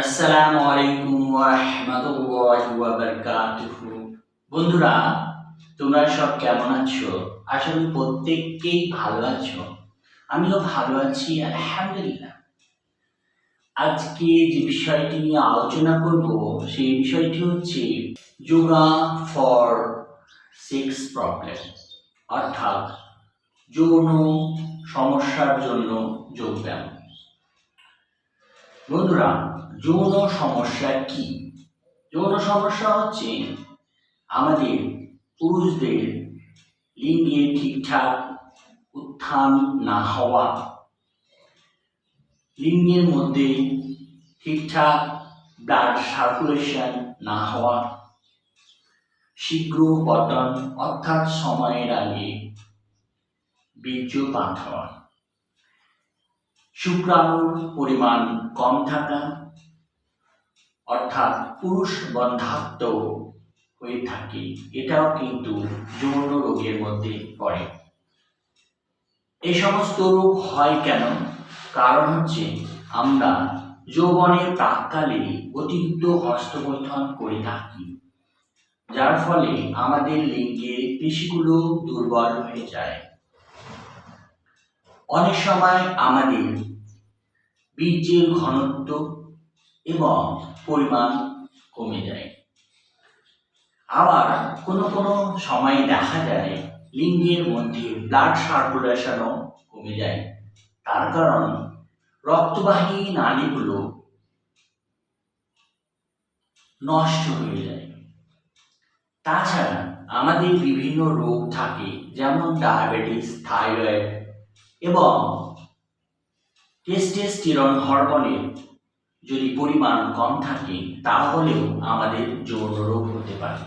আসসালামু আলাইকুম ওয়া রাহমাতুল্লাহি ওয়া বারাকাতুহু বন্ধুরা, তোমরা সব কেমন আছো? আশা করি প্রত্যেককেই ভালো আছো। আমিও ভালো আছি, আলহামদুলিল্লাহ। আজকে যে বিষয়টি নিয়ে আলোচনা করব, সেই বিষয়টি হচ্ছে যোগা ফর সেক্স প্রবলেম অর্থাৎ যৌন সমস্যার জন্য যোগব্যায়াম। বন্ধুরা যৌন সমস্যা কি? যৌন সমস্যা হচ্ছে আমাদের পুরুষদের লিঙ্গে ঠিকঠাক উত্থান না হওয়া। লিঙ্গের মধ্যে ঠিকঠাক ব্লাড সার্কুলেশন না হওয়া। শীঘ্র পতন, অর্থাৎ সময়ের আগে বীর্যপাত হওয়া। শুক্রাণুর পরিমাণ কম থাকা অর্থাৎ পুরুষ বন্ধাত্ম হয়ে থাকে। এটাও কিন্তু যৌন রোগের মধ্যে পড়ে। এই সমস্ত রোগ হয় কেন? কারণ হচ্ছে আমরা যৌবনের প্রাককালে অতিরিক্ত হস্তমৈথন করে থাকি, যার ফলে আমাদের লিঙ্গের পেশিগুলো দুর্বল হয়ে যায়। অনেক সময় আমাদের বীর্যের ঘনত্ব এবং পরিমাণ কমে যায়। আবার কোনো কোনো সময় দেখা যায়, লিঙ্গের মধ্যে ব্লাড সার্কুলেশনও কমে যায়। তার কারণ, রক্তবাহী নালীগুলো নষ্ট হয়ে যায়। তাছাড়া আমাদের বিভিন্ন রোগ থাকে, যেমন ডায়াবেটিস, থাইরয়েড এবং টেস্টেস্টিরন হরমোনের যদি পরিমাণ কম থাকে, তাহলেও আমাদের যৌন রোগ হতে পারে।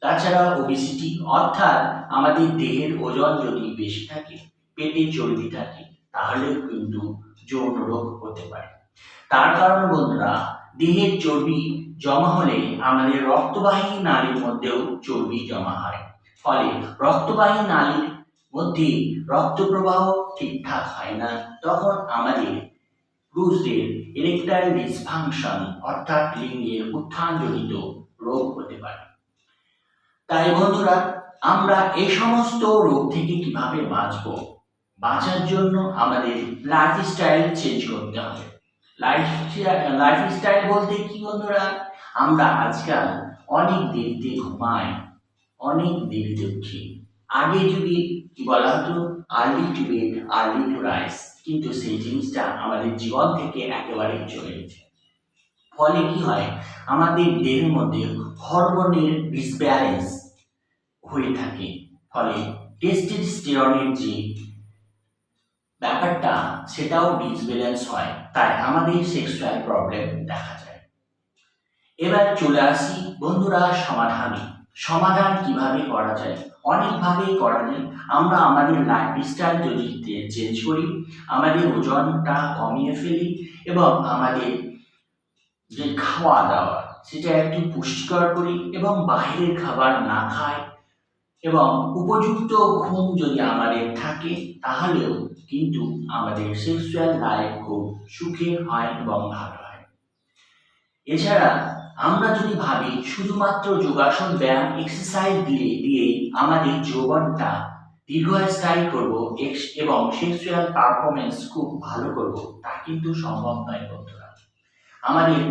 তাছাড়া ওবিসিটি অর্থাৎ আমাদের দেহের ওজন যদি বেশি থাকে, পেটে চর্বি থাকে, তাহলেও কিন্তু যৌন রোগ হতে পারে। তার কারণ বন্ধুরা, দেহের চর্বি জমা হলে আমাদের রক্তবাহী নালীর মধ্যেও চর্বি জমা হয়। ফলে রক্তবাহী নালীর মধ্যে রক্ত প্রবাহ ঠিকঠাক হয় না, তখন আমাদের পুরুষদের ইরেকটাইল ডিসফাংশন অর্থাৎ লিঙ্গের উত্থানজনিত রোগ হতে পারে। তাই বন্ধুরা, আমরা এই সমস্ত রোগ থেকে কীভাবে বাঁচব, বাঁচার জন্য আমাদের লাইফস্টাইল চেঞ্জ করতে হবে। লাইফ লাইফস্টাইল বলতে কি বন্ধুরা? আমরা আজকাল অনেক দেরিতে ঘুমাই, অনেক দেরিতে উঠি। আগে যদি কি বলা হতো early to bed early to rise কিন্তু সেই জিনিসটা আমাদের জীবন থেকে একেবারে চলে গেছে। ফলে কি হয়? আমাদের দেহের মধ্যে হরমোনের ডিসব্যালেন্স হয়ে থাকে। ফলে টেস্টোস্টেরনের যে ব্যাপারটা, সেটাও ডিসব্যালেন্স হয়। তাই আমাদের সেক্সুয়াল প্রবলেম দেখা যায়। এবার চলে আসি বন্ধুরা সমাধানে। সমাধান কীভাবে করা যায়? অনেকভাবেই করা যায়। আমরা আমাদের লাইফস্টাইল যদি চেঞ্জ করি, আমাদের ওজনটা কমিয়ে ফেলি এবং আমাদের যে খাওয়া দাওয়া সেটা একটু পুষ্টিকর করি এবং বাইরের খাবার না খাই এবং উপযুক্ত ঘুম যদি আমাদের থাকে, তাহলেও কিন্তু আমাদের সেক্সুয়াল লাইফ খুব সুখে হয় এবং ভালো হয়। এছাড়া আমরা যদি ভাবি শুধুমাত্র যোগাসন ব্যায়াম এক্সারসাইজ দিয়ে দিয়ে আমাদের যৌবনটা দীর্ঘস্থায়ী করব এবং সেক্সুয়াল পারফরমেন্স খুব ভালো করব, তা কিন্তু সম্ভব নয় বন্ধুরা। আমাদের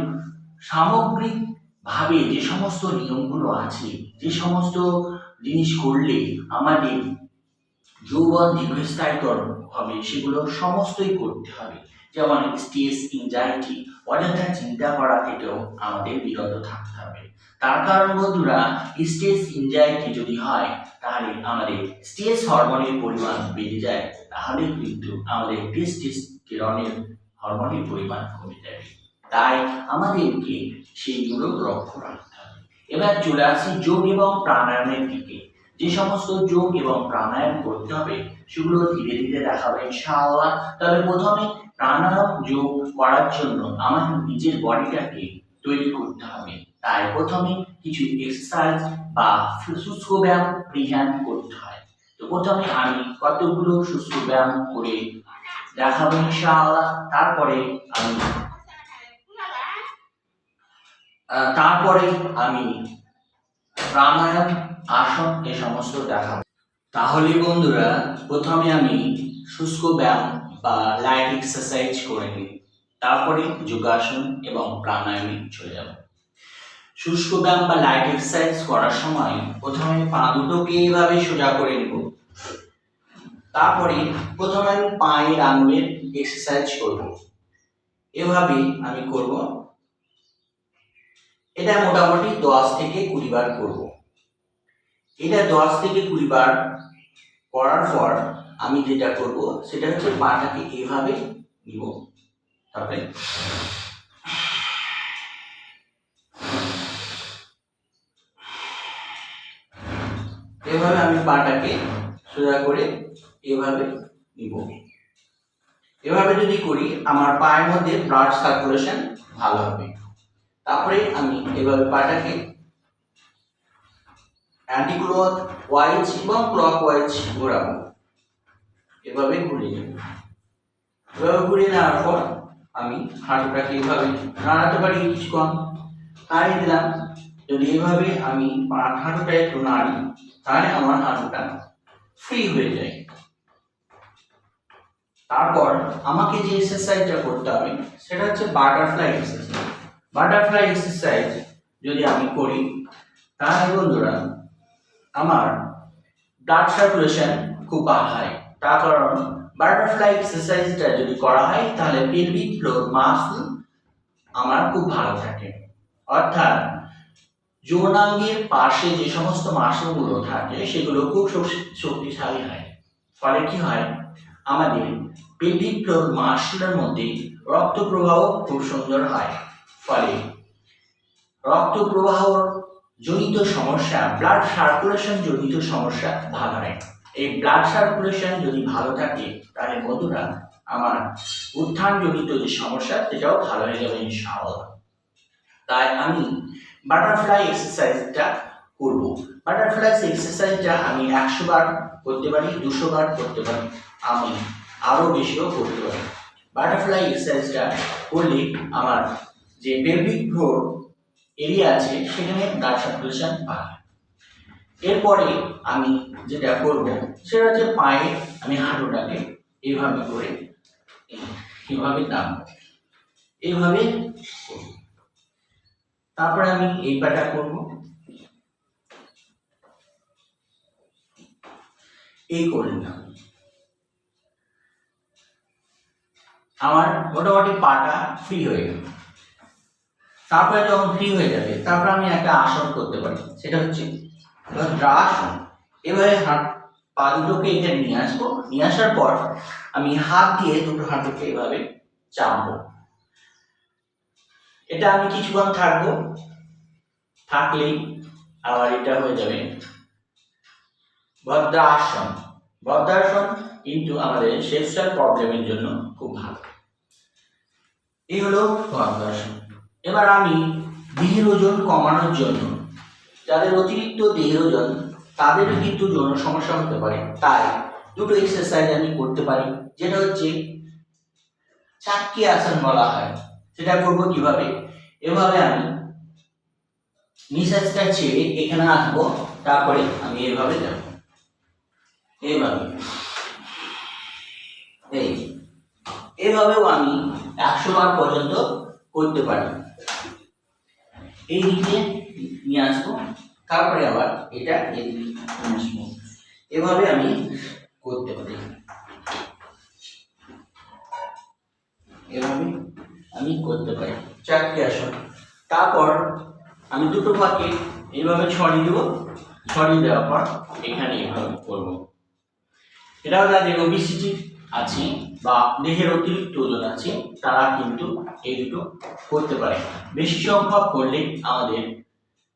সামগ্রিক ভাবে যে সমস্ত নিয়মগুলো আছে, যে সমস্ত জিনিস করলে আমাদের যৌবন দীর্ঘস্থায়ীকর হবে, সেগুলো সমস্তই করতে হবে। যেমন স্ট্রেস ইনজাইটি অযথা চিন্তা করা থেকেও আমাদের বিরত থাকতে হবে। তার কারণ বন্ধুরা স্ট্রেস ইনজাইটি যদি হয়, তাহলে আমাদের স্ট্রেস হরমোনের পরিমাণ বেড়ে যায়, তাহলে কিন্তু আমাদের টেস্টোস্টেরনের হরমোনের পরিমাণ কমে যাবে। তাই আমাদেরকে সেইগুলো লক্ষ্য রাখতে হবে। এবার চলে আসি যোগ এবং প্রাণায়ামের দিকে। যে সমস্ত যোগ এবং প্রাণায়াম করতে হবে, সেগুলো ধীরে ধীরে দেখাবে ইনশাআল্লাহ। তবে প্রথমে প্রাণায়াম যোগ করার জন্য আমার নিজের বডিটাকে তৈরি করতে হবে। তাই প্রথমে কিছু এক্সারসাইজ বা শুষ্ক ব্যায়াম ফ্রিহ্যান্ড করতে হয়। তো প্রথমে আমি কতগুলো শুষ্ক ব্যায়াম করে দেখাবো ইনশাআল্লাহ। তারপরে আমি তারপরে আমি প্রাণায়াম আসন এ সমস্ত দেখাবো তাহলে বন্ধুরা, প্রথমে আমি শুষ্ক ব্যায়াম বা লাইট এক্সারসাইজ করে নিই। তারপরে যোগাসন এবং প্রাণায়ামে চলে যাব। শুষ্ক ব্যায়াম বা লাইট এক্সারসাইজ করার সময় প্রথমে পা দুটোকে এইভাবে সোজা করে নিব। তারপরে প্রথমে আমি পায়ের আঙুলের এক্সারসাইজ করব। এভাবে আমি করব। এটা মোটামুটি দশ থেকে কুড়ি বার করব। এটা দশ থেকে কুড়ি বার করার পর আমি যেটা করব, সেটা হচ্ছে পাটাকে এভাবে নিব। তারপরে এভাবে আমি পাটাকে সোজা করে এভাবে নিব। এভাবে যদি করি, আমার পায়ের মধ্যে ব্লাড সার্কুলেশন ভালো হবে। তারপরে আমি এভাবে পাটাকে অ্যান্টি ক্লক ওয়াইজ এবং ক্লক ওয়াইজ ঘোরাবো এভাবে ঘুরিয়ে নেব এভাবে ঘুরিয়ে নেওয়ার পর আমি হাঁটুটাকে এভাবে নাড়াতে পারি কিছুক্ষণ। নাড়িয়ে দিলাম। যদি এভাবে আমি হাঁটুটা একটু নাড়ি, তাহলে আমার হাঁটুটা ফ্রি হয়ে যায়। তারপর আমাকে যে এক্সারসাইজটা করতে হবে, সেটা হচ্ছে বাটারফ্লাই এক্সারসাইজ বাটারফ্লাই এক্সারসাইজ যদি আমি করি, তাহলে বন্ধুরা আমার ব্লাড সার্কুলেশন খুব ভালো হয়। তার কারণ বাটারফ্লাই এক্সারসাইজটা যদি করা হয়, তাহলে পেলভিক ফ্লোর মাসল আমার খুব ভালো থাকে। অর্থাৎ যৌনাঙ্গের পাশে যে সমস্ত মাসলগুলো থাকে, সেগুলো খুব শক্তি- শক্তিশালী হয়। ফলে কি হয়? আমাদের পেলভিক ফ্লোর মাসলের মধ্যে রক্ত প্রবাহ খুব সুন্দর হয়। ফলে রক্ত প্রবাহ জনিত সমস্যা ব্লাড সার্কুলেশন জনিত সমস্যা ভালো নেই এই ব্লাড সার্কুলেশন যদি ভালো থাকে, তাহলে বন্ধুরা, আমার উত্থান জনিত যে সমস্যা, সেটাও ভালো হয়ে যাবে ইনশাআল্লাহ। তাই আমি বাটারফ্লাই এক্সারসাইজটা করব। বাটারফ্লাই এক্সারসাইজটা আমি একশো বার করতে পারি, দুশো বার করতে পারি, আমি আরও বেশিও করতে পারি। বাটারফ্লাই এক্সারসাইজটা করলে আমার যে পেলভিক ফ্লোর এরিয়া আছে, সেখানে ব্লাড সার্কুলেশন বাড়ে। এরপরে আমি যেটা করব, সেটা হচ্ছে পায়ে আমি হাঁটুটাকে এইভাবে করে এইভাবে নামবো এইভাবে। তারপরে আমি এই পাটা করব। এই করে নিলাম। আমার মোটামুটি পাটা ফ্রি হয়ে গেল। তারপরে যখন ফ্রি হয়ে যাবে? তারপর আমি একটা আসন করতে পারি। সেটা হচ্ছে ভদ্রাসন এভাবে হাত, পা দুটোকে এখানে নিয়ে আসব। নিয়ে আসার পর আমি হাত দিয়ে দুটো হাঁটুকে এভাবে চাপবো। এটা আমি কিছুক্ষণ থাকব। থাকলেই আবার এটা হয়ে যাবে ভদ্রাসন। ভদ্রাসন কিন্তু আমাদের সেক্সুয়াল প্রবলেমের জন্য খুব ভালো। এই হলো ভদ্রাসন। এবার আমি দেহের ওজন কমানোর জন্য, যাদের অতিরিক্ত দেহের ওজন, তাদেরও কিন্তু যৌন সমস্যা হতে পারে। তাই দুটো এক্সারসাইজ আমি করতে পারি, যেটা হচ্ছে চাক্কি আসন বলা হয়। সেটা করব কীভাবে? এভাবে আমি নিঃশ্বাসটা ছেড়ে এখানে আসব, তারপরে আমি এভাবে যাব। এইভাবে এই এভাবেও আমি একশো বার পর্যন্ত করতে পারি। এই নিয়ে আসব, তারপরে আবার এটা এদিকে নিয়ে আসব। এভাবে আমি করতে পারি। এভাবে আমি করতে পারি। চারটি আসন তারপর আমি দুটো পাকে এইভাবে ছড়িয়ে দেবো। ছড়িয়ে দেওয়ার পর এখানে এইভাবে করব। এটাও যাদের ওবিসিটি আছে বা দেহের অতিরিক্ত ওজন আছে, তারা কিন্তু এই দুটো করতে পারে। বেশি সংখ্যক করলে আমাদের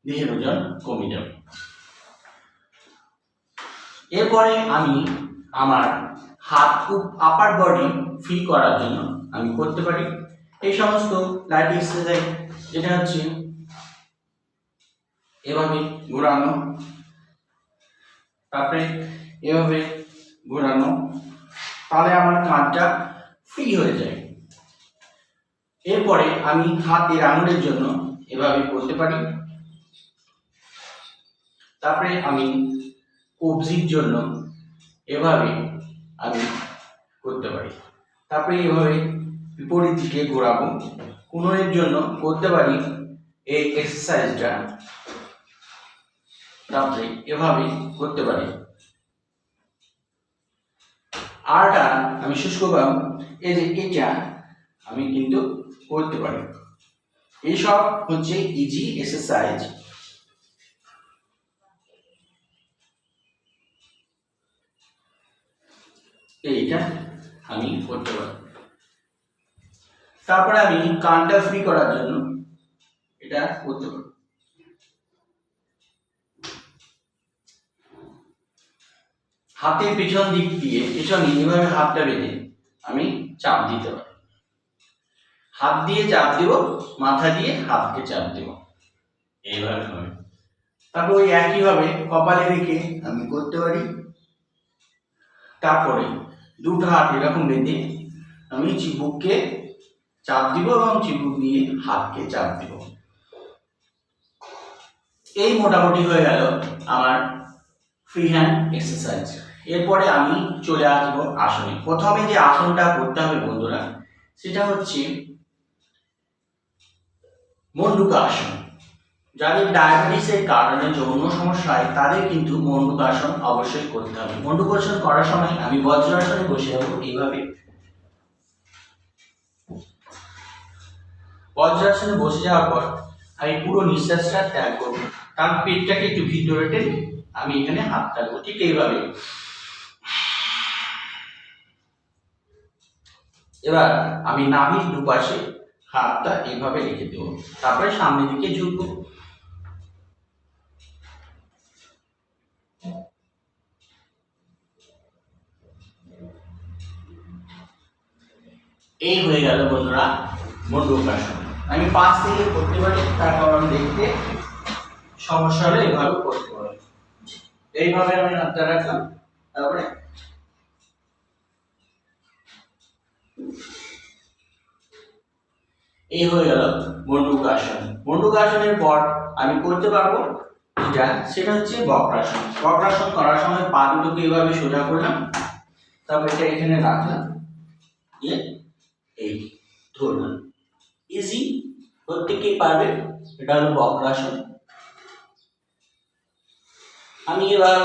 দেহের ওজন কমে যাবে। এরপরে আমি আমার হাত খুব আপার বডি ফ্রি করার জন্য আমি করতে পারি। এই সমস্ত লাইট এক্সারসাইজ যেটা হচ্ছে এভাবে ঘোরানো। তারপরে এভাবে ঘোরানো। তাহলে আমার কাঁধটা ফ্রি হয়ে যায়। এরপরে আমি হাতের আঙুলের জন্য এভাবে করতে পারি। তারপরে আমি কবজির জন্য এভাবে আমি করতে পারি। তারপরে এভাবে বিপরীত দিকে ঘোরাবো। কোনের জন্য করতে পারি, এই এক্সারসাইজটা তারপরে এভাবে করতে পারি। আরটা আমি শেষ করলাম। এই যে এটা আমি কিন্তু করতে পারি। এইসব হচ্ছে ইজি এক্সারসাইজ এইটা আমি করতে পারি। তারপরে আমি কানটা ফ্রি করার জন্য এটা করতে পারি। হাতের পিছন দিক দিয়ে, পিছনে এভাবে হাতটা বেঁধে আমি চাপ দিতে পারি। হাত দিয়ে চাপ দিব, মাথা দিয়ে হাতকে চাপ দিব। এইভাবে হবে। তারপর ওই একইভাবে কপালে রেখে আমি করতে পারি। তারপরে দুটো হাত এরকম বেঁধে আমি চিবুককে চাপ দিব এবং চিবুক দিয়ে হাতকে চাপ দিব। এই মোটামুটি হয়ে গেল আমার ফ্রি হ্যান্ড এক্সারসাইজ এরপরে আমি চলে আসব আসনে। প্রথমে যে আসনটা করতে হবে বন্ধুরা, সেটা হচ্ছে মন্ডুকা আসন। যাদের ডায়াবেটিসের কারণে যৌন সমস্যা হয়, তাদের কিন্তু মন্ডুকাসন অবশ্যই করতে হবে। মন্ডুকাসন করার সময় আমি বজ্রাসনে বসে যাব এইভাবে। বজ্রাসনে বসে যাওয়ার পর আমি পুরো নিঃশ্বাসটা ত্যাগ করব। তার পেটটাকে একটু ভিতরে টেনে আমি এখানে হাত রাখব। ঠিক এইভাবে। এবার আমি নাভির দুপাশে হাতটা এইভাবে রেখে দেবো। তারপরে সামনের দিকে ঝুঁকবো। এই হয়ে গেল বন্ধুরা মন্ডুকাসন আমি পাঁচ থেকে করতে পারি তার কারণ দেখতে সমস্যা হলে এভাবে করতে পারি এইভাবে আমি হাতটা রাখলাম, তারপরে এই হয়ে গেল মন্ডুকাসন মন্ডুকাসনের পর আমি করতে পারব যেটা? সেটা হচ্ছে বক্রাসন। বক্রাসন করার সময় পা দুটোকে এইভাবে সোজা করলাম, তারপর এটা এখানে রাখলাম, দিয়ে এই ধরলাম। ইজি প্রত্যেকেই পারবে? এটা হলো বক্রাসন। আমি এবার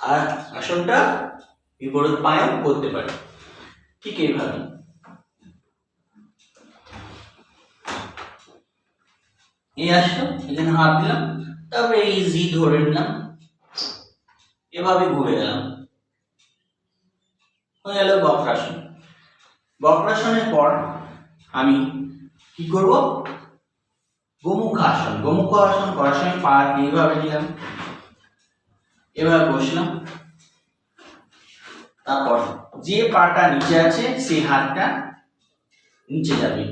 আর আসনটা বিপরীত পায়েও করতে পারি। ঠিক এইভাবে। এই আসলো এখানে হাত দিলাম, তারপরে ইজি ধরে নিলাম, এভাবে ঘুরে গেলাম। হয়ে গেল বক্রাসন। বক্রাসনের পর আমি কি করব? গোমুখ আসন গোমুখ আসন করার সময় পা এইভাবে নিলাম, এভাবে বসলাম। তারপর যে পাটা নিচে আছে, সেই হাতটা নিচে যাবে।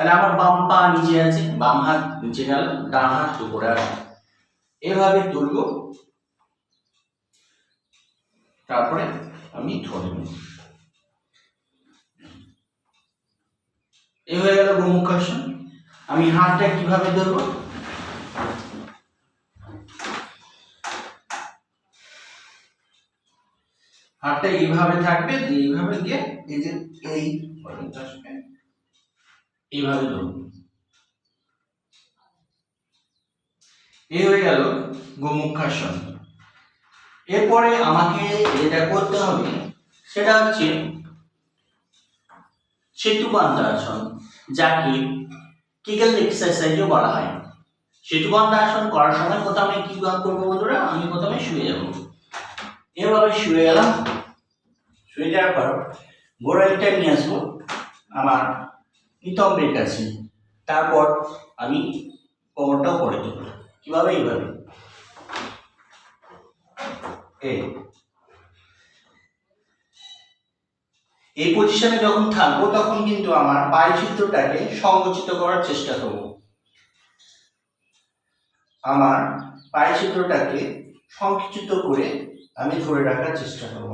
তাহলে আমার বাম পা নিচে আছে, বাম হাত নিচে গেল, ডান হাত উপরে আসবে এভাবে তুলব। তারপরে আমি ধরে নেব। এ হয়ে গেল গোমুখাসন। আমি হাতটা কীভাবে ধরবো? হাতটা এইভাবে থাকবে, এইভাবে গিয়ে এই যে এই পর্যন্ত আসবে। এইভাবে ধরুন। এই হয়ে গেল গোমুখাসন। এরপরে আমাকে যেটা করতে হবে, সেটা হচ্ছে সেতু আসন যাকে কিগেল এক্সারসাইজও বলা হয়। সেতু আসন করার সময় প্রথমে কি করব বন্ধুরা? আমি প্রথমে শুয়ে যাব। এভাবে শুয়ে গেলাম। শুয়ে যাওয়ার পর গোড়ালিটা নিয়ে আসব আমার নিতম্বের কাছে তারপর আমি কোমরটাও করে দেবো। কীভাবে এইভাবে? এই। পজিশনে যখন থাকব, তখন কিন্তু আমার পায়ের চিত্রটাকে সংকুচিত করার চেষ্টা করব। আমার পায়ের চিত্রটাকে সংকুচিত করে আমি ধরে রাখার চেষ্টা করব।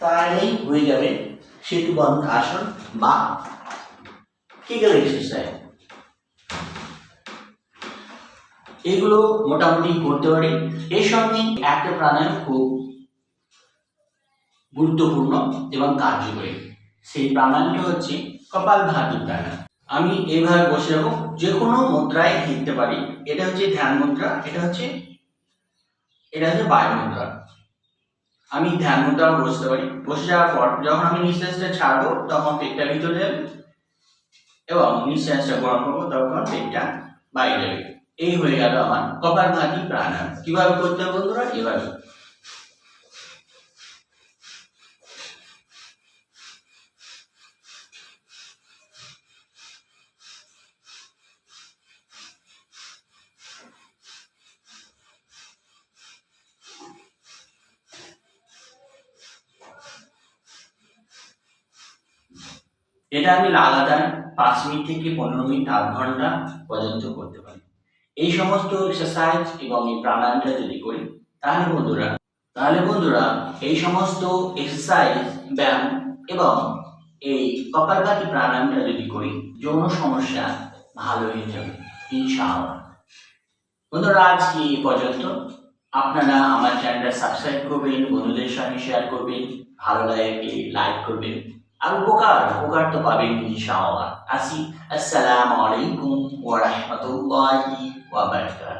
তাহলেই হয়ে যাবে সেতু বন্ধ আসন বা কেগেল এক্সারসাইজ এগুলো মোটামুটি করতে পারি। এর সঙ্গে একটা প্রাণায়াম খুব গুরুত্বপূর্ণ এবং কার্যকরী। সেই প্রাণায়ামটি হচ্ছে কপাল ভাতি প্রাণায়াম। আমি এইভাবে বসে রাখব যে কোনো মুদ্রায় লিখতে পারি। এটা হচ্ছে ধ্যান মুদ্রা, এটা হচ্ছে এটা হচ্ছে বায়ু মুদ্রা। আমি ধ্যান মুদ্রা বসতে পারি। বসে যাওয়ার পর যখন আমি নিঃশ্বাসটা ছাড়বো, তখন পেটটা ভিতরে যাবে এবং নিঃশ্বাসটা গরম করব, তখন পেটটা বাইরে যাবে এই হয়ে গেল আমার কপাল ভাতি প্রাণায়াম। কীভাবে করতে হবে বন্ধুরা? এভাবে এটা আমি লাগাতার পাঁচ মিনিট থেকে পনেরো মিনিট, আধ ঘণ্টা পর্যন্ত করতে পারি। এই সমস্ত এক্সারসাইজ এবং এই প্রাণায়ামটা যদি করি, তাহলে বন্ধুরা তাহলে বন্ধুরা, এই সমস্ত এক্সারসাইজ ব্যায়াম এবং এই কপালভাতি প্রাণায়ামটা যদি করি, যৌন সমস্যা ভালো হয়ে যাবে, ইনশাআল্লাহ। বন্ধুরা, আজকে এই পর্যন্ত। আপনারা আমার চ্যানেলটা সাবস্ক্রাইব করবেন, বন্ধুদের সঙ্গে শেয়ার করবেন, ভালো লাগে লাইক করবেন। আর উপকার উপকার তো পাবেন ইনশাআল্লাহ। আসি আসসালামু আলাইকুম ওয়া রাহমাতুল্লাহি ওয়া বারাকাতুহু।